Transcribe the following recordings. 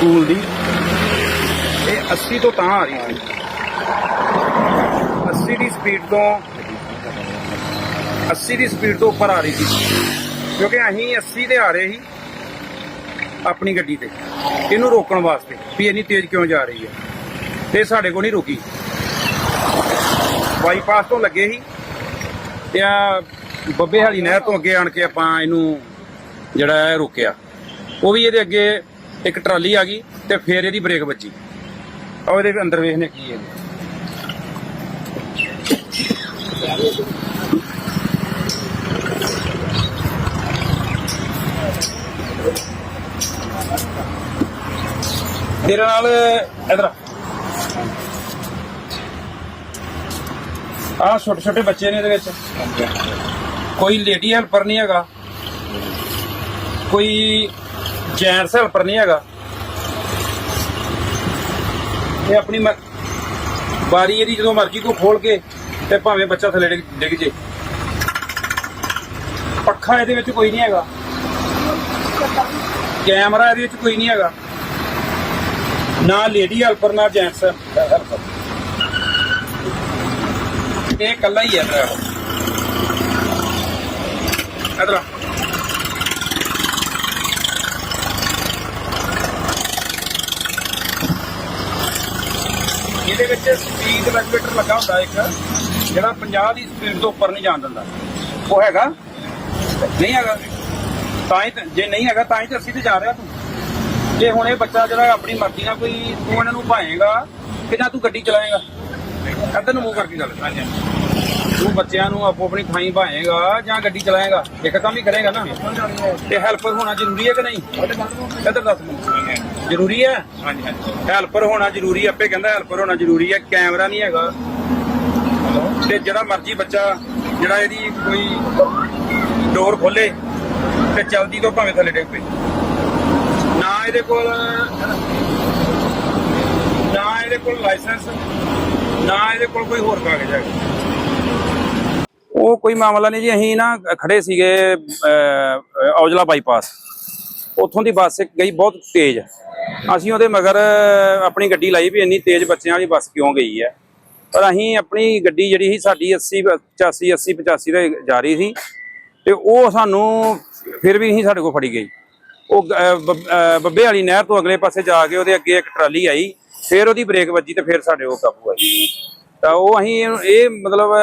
School ਦੀ। ਇਹ 80 ਤੋਂ ਤਾਂ ਆ ਰਹੀ ਸੀ। 80 ਦੀ ਸਪੀਡ ਤੋਂ 80 ਦੀ ਸਪੀਡ ਤੋਂ ਉੱਪਰ ਆ ਰਹੀ ਸੀ। ਕਿਉਂਕਿ ਅਸੀਂ 80 ਤੇ ਆ ਰਹੇ ਸੀ ਆਪਣੀ ਗੱਡੀ ਤੇ। ਇਹਨੂੰ ਰੋਕਣ ਵਾਸਤੇ ਵੀ ਇੰਨੀ ਤੇਜ਼ ਕਿਉਂ ਜਾ ਰਹੀ ਹੈ? ਤੇ ਸਾਡੇ ਕੋਲ ਨਹੀਂ ਰੁਕੀ। ਬਾਈਪਾਸ ਤੋਂ ਲੱਗੇ ਸੀ ਤੇ ਆ ਬੱਬੇ ਹਾਲੀ ਨਹਿਰ ਤੋਂ ਅੱਗੇ ਆਣ ਕੇ ਆਪਾਂ ਇਹਨੂੰ ਜਿਹੜਾ ਹੈ ਰੋਕਿਆ। ਉਹ ਵੀ ਇਹਦੇ ਅੱਗੇ ਇੱਕ ਟਰਾਲੀ ਆ ਗਈ ਤੇ ਫੇਰ ਇਹਦੀ ਬ੍ਰੇਕ ਵੱਜੀ। ਆ ਇਹਦੇ ਅੰਦਰ ਵੇਖਨੇ ਕੀ ਹੈ। ਤੇਰੇ ਨਾਲ ਇਧਰ ਆ। ਛੋਟੇ ਛੋਟੇ ਬੱਚੇ ਨੇ ਇਹਦੇ ਵਿੱਚ। ਕੋਈ ਲੇਡੀ ਹੈਲਪਰ ਨਹੀਂ ਹੈਗਾ। ਕੋਈ ਜੈਂਟਸ ਹੈਲਪਰ ਨਹੀਂ ਹੈਗਾ। ਇਹ ਆਪਣੀ ਮ- ਬਾਰੀ ਇਹਦੀ ਜਦੋਂ ਮਰਜ਼ੀ ਕੋ ਖੋਲ ਕੇ ਤੇ ਭਾਵੇਂ ਬੱਚਾ ਥੱਲੇ ਡਿੱਗ ਜੇ। ਪੱਖਾ ਇਹਦੇ ਵਿੱਚ ਕੋਈ ਨਹੀਂ ਹੈਗਾ। ਕੈਮਰਾ ਇਹਦੇ ਵਿੱਚ ਕੋਈ ਨਹੀਂ ਹੈਗਾ। ਨਾ ਲੇਡੀ ਹੈਲਪਰ ਨਾ ਜੈਂਟਸ ਹੈਲਪਰ ਇਹ ਇਕੱਲਾ ਹੀ ਹੈ ਡਰਾਈਵਰ ਇਧਰ ਵਿੱਚ ਸਪੀਡ ਰੈਗੂਲੇਟਰ ਲੱਗਾ ਹੁੰਦਾ ਇੱਕ ਜਿਹੜਾ 50 ਦੀ ਸਪੀਡ ਤੋਂ ਉੱਪਰ ਨਹੀਂ ਜਾਣ ਦਿੰਦਾ। ਉਹ ਹੈਗਾ? ਨਹੀਂ ਹੈਗਾ। ਤਾਂ ਹੀ ਜੇ ਨਹੀਂ ਹੈਗਾ ਤਾਂ ਹੀ ਤਾਂ ਅਸੀਂ ਤੇ ਜਾ ਰਿਹਾ ਤੂੰ। ਜੇ ਹੁਣ ਇਹ ਬੱਚਾ ਜਿਹੜਾ ਆਪਣੀ ਮਰਜ਼ੀ ਨਾਲ ਕੋਈ ਤੂੰ ਇਹਨਾਂ ਨੂੰ ਭਾਏਗਾ ਕਿ ਜਾਂ ਤੂੰ ਗੱਡੀ ਚਲਾਏਗਾ? ਇੱਧਰ ਨੂੰ ਮੂੰਹ ਕਰਕੇ ਗੱਲ ਤੂੰ ਬੱਚਿਆਂ ਨੂੰ ਆਪੋ ਆਪਣੀ ਥਾਈਂ ਭਾਏਗਾ ਜਾਂ ਗੱਡੀ ਚਲਾਏਗਾ? ਇੱਕ ਕੰਮ ਹੀ ਕਰੇਗਾ ਨਾ। ਤੇ ਹੈਲਪਰ ਹੋਣਾ ਜ਼ਰੂਰੀ ਹੈ ਕਿ ਨਹੀਂ? ਇੱਧਰ ਦੱਸ ਮੈਨੂੰ। ਜ਼ਰੂਰੀ ਹੈ ਹਾਂਜੀ ਹਾਂਜੀ। ਹੈਲਪਰ ਹੋਣਾ ਜ਼ਰੂਰੀ ਹੈ, ਆਪੇ ਕਹਿੰਦਾ ਹੈਲਪਰ ਹੋਣਾ ਜ਼ਰੂਰੀ ਹੈ ਕੈਮਰਾ ਨਹੀਂ ਹੈਗਾ। ਤੇ ਜਿਹੜਾ ਮਰਜ਼ੀ ਬੱਚਾ ਜਿਹੜਾ ਇਹਦੀ ਕੋਈ ਡੋਰ ਖੋਲੇ ਤੇ ਚਲਦੀ ਤੋਂ ਭਾਵੇਂ ਥੱਲੇ ਡਿੱਗ ਪਏ। ਨਾ ਇਹਦੇ ਕੋਲ ਨਾ ਇਹਦੇ ਕੋਲ ਲਾਇਸੈਂਸ ਨਾ ਇਹਦੇ ਕੋਲ ਕੋਈ ਹੋਰ ਕਾਗਜ਼ ਹੈਗਾ। ਉਹ ਕੋਈ ਮਾਮਲਾ ਨਹੀਂ ਜੀ ਅਸੀਂ ਨਾ ਖੜੇ ਸੀਗੇ ਔਜਲਾ ਬਾਈਪਾਸ ਉੱਥੋਂ ਦੀ ਬੱਸ ਗਈ ਬਹੁਤ ਤੇਜ਼। ਅਸੀਂ ਉਹਦੇ ਮਗਰ ਆਪਣੀ ਗੱਡੀ ਲਾਈ ਵੀ ਇੰਨੀ ਤੇਜ਼ ਬੱਚਿਆਂ ਵਾਲੀ ਬੱਸ ਕਿਉਂ ਗਈ ਹੈ। ਪਰ ਅਸੀਂ ਆਪਣੀ ਗੱਡੀ ਜਿਹੜੀ ਸੀ, ਸਾਡੀ 80 85 80 85 ਤੇ ਜਾ ਰਹੀ ਸੀ। ਤੇ ਉਹ ਸਾਨੂੰ ਫਿਰ ਵੀ ਅਸੀਂ ਸਾਡੇ ਕੋਲ ਫੜੀ ਗਈ। ਉਹ ਬੱਬੇ ਵਾਲੀ ਨਹਿਰ ਤੋਂ ਅਗਲੇ ਪਾਸੇ ਜਾ ਕੇ ਉਹਦੇ ਅੱਗੇ ਇੱਕ ਟਰਾਲੀ ਆਈ। ਫਿਰ ਉਹਦੀ ਬ੍ਰੇਕ ਵੱਜੀ ਤੇ ਫਿਰ ਸਾਡੇ ਉਹ ਕਾਬੂ ਆਈ। ਤਾਂ ਉਹ ਅਸੀਂ ਇਹ ਮਤਲਬ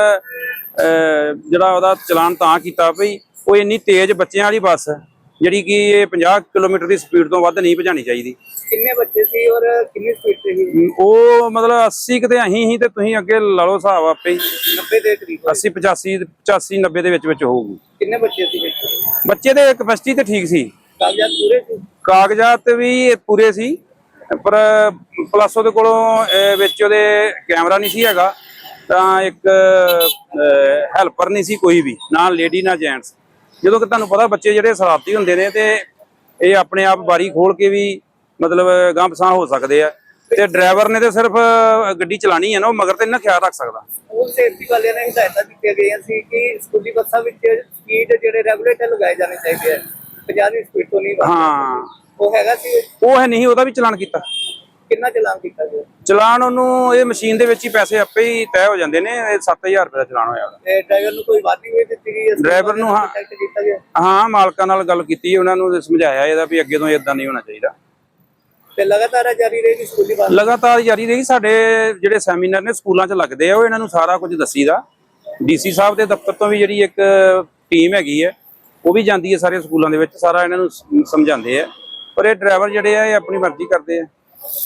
ਜਿਹੜਾ ਉਹਦਾ ਚਲਾਨ ਤਾਂ ਕੀਤਾ ਭਈ ਉਹ ਇੰਨੀ ਤੇਜ਼ ਬੱਚਿਆਂ ਵਾਲੀ ਬੱਸ ਜਿਹੜੀ ਕਿ ਇਹ 50 ਕਿਲੋਮੀਟਰ ਦੀ ਸਪੀਡ ਤੋਂ ਵੱਧ ਨਹੀਂ ਭਜਾਣੀ ਚਾਹੀਦੀ। ਕਿੰਨੇ ਬੱਚੇ ਸੀ ਔਰ ਕਿੰਨੀ ਸਪੀਡ ਤੇ ਸੀ? ਉਹ ਮਤਲਬ 80 ਕਿਤੇ ਅਸੀਂ ਹੀ ਤੇ ਤੁਸੀਂ ਅੱਗੇ ਲਾ ਲਓ ਹਿਸਾਬ ਆਪੇ ਹੀ। 90 ਦੇ ਕਰੀਬ 80 85 85 90 ਦੇ ਵਿੱਚ ਵਿੱਚ ਹੋਊਗੀ। ਕਿੰਨੇ ਬੱਚੇ ਸੀ ਬੱਚੇ ਦੇ ਕਪੈਸਿਟੀ ਤੇ ਠੀਕ ਸੀ। ਕਾਗਜ਼ਾਤ ਪੂਰੇ ਸੀ? ਕਾਗਜ਼ਾਤ ਵੀ ਪੂਰੇ ਸੀ ਪਰ ਪਲੱਸ ਉਹਦੇ ਕੋਲੋਂ ਅਹ, ਵਿੱਚ ਉਹਦੇ ਕੈਮਰਾ ਨਹੀਂ ਸੀ ਹੈਗਾ ਤਾਂ ਇੱਕ ਹੈਲਪਰ ਨਹੀਂ ਸੀ ਕੋਈ ਵੀ ਨਾ ਲੇਡੀ ਨਾ ਜੈਂਟਸ ਜਦੋਂ ਕਿ ਤੁਹਾਨੂੰ ਪਤਾ ਬੱਚੇ ਜਿਹੜੇ ਸ਼ਰਾਰਤੀ ਹੁੰਦੇ ਨੇ ਤੇ ਇਹ ਆਪਣੇ ਆਪ ਬਾਰੀ ਖੋਲ ਕੇ ਵੀ ਮਤਲਬ ਗਾਂਹ ਪਸਾਹ ਹੋ ਸਕਦੇ ਆ। ਤੇ ਡਰਾਈਵਰ ਨੇ ਤੇ ਸਿਰਫ ਗੱਡੀ ਚਲਾਣੀ ਹੈ ਨਾ ਉਹ ਮਗਰ ਤੇ ਨਾ ਖਿਆਲ ਰੱਖ ਸਕਦਾ। ਸਕੂਲ ਸੇਫਟੀ ਵਾਲਿਆਂ ਨੇ ਹਦਾਇਤਾਂ ਦਿੱਤੀਆਂ ਗਈਆਂ ਸੀ ਕਿ ਸਕੂਲੀ ਬੱਸਾਂ ਵਿੱਚ ਸਪੀਡ ਜਿਹੜੇ ਰੈਗੂਲੇਟਰ ਲਗਾਏ ਜਾਣੇ ਚਾਹੀਦੇ ਆ। 50 ਦੀ ਸਪੀਡ ਤੋਂ ਨਹੀਂ। ਹਾਂ। ਉਹ ਹੈਗਾ ਸੀ ਉਹ ਹੈ ਨਹੀਂ ਉਹਦਾ ਵੀ ਚਲਾਨ ਕੀਤਾ। ਕਿੰਨਾ ਚਲਾਨ ਕੀਤਾ ਗਿਆ? ਚਲਾਨ ਉਹਨੂੰ ਇਹ ਮਸ਼ੀਨ ਦੇ ਵਿੱਚ ਹੀ ਪੈਸੇ ਆਪੇ ਹੀ ਤੈਅ ਹੋ ਜਾਂਦੇ ਨੇ ਇਹ 7000 ਰੁਪਏ ਦਾ ਚਲਾਨ ਹੋਇਆ ਉਹਦਾ। ਤੇ ਡਰਾਈਵਰ ਨੂੰ ਕੋਈ ਵਾਰਨਿੰਗ ਵੀ ਦਿੱਤੀ ਗਈ ਇਸ ਡਰਾਈਵਰ ਨੂੰ ਹਾਂ। ਕੰਟੈਕਟ ਕੀਤਾ ਗਿਆ? ਹਾਂ ਮਾਲਕਾਂ ਨਾਲ ਗੱਲ ਕੀਤੀ ਉਹਨਾਂ ਨੂੰ ਸਮਝਾਇਆ ਇਹਦਾ ਵੀ ਅੱਗੇ ਤੋਂ ਇਦਾਂ ਨਹੀਂ ਹੋਣਾ ਚਾਹੀਦਾ। ਤੇ ਲਗਾਤਾਰ ਜਾਰੀ ਰਹੇਗੀ ਸਕੂਲੀ ਬੱਸ ਲਗਾਤਾਰ ਜਾਰੀ ਰਹੀ ਸਾਡੇ ਜਿਹੜੇ ਸੈਮੀਨਾਰ ਨੇ ਸਕੂਲਾਂ 'ਚ ਲੱਗਦੇ ਆ ਉਹ ਇਹਨਾਂ ਨੂੰ ਸਾਰਾ ਕੁਝ ਦੱਸੀਦਾ। ਡੀਸੀ ਸਾਹਿਬ ਦੇ ਦਫ਼ਤਰ ਤੋਂ ਵੀ ਜਿਹੜੀ ਇੱਕ ਟੀਮ ਹੈਗੀ ਹੈ ਉਹ ਵੀ ਜਾਂਦੀ ਹੈ ਸਾਰੇ ਸਕੂਲਾਂ ਦੇ ਵਿੱਚ ਸਾਰਾ ਇਹਨਾਂ ਨੂੰ ਸਮਝਾਉਂਦੇ ਆ। ਪਰ ਇਹ ਡਰਾਈਵਰ ਜਿਹੜੇ ਆ ਇਹ ਆਪਣੀ ਮਰਜ਼ੀ ਕਰਦੇ ਆ।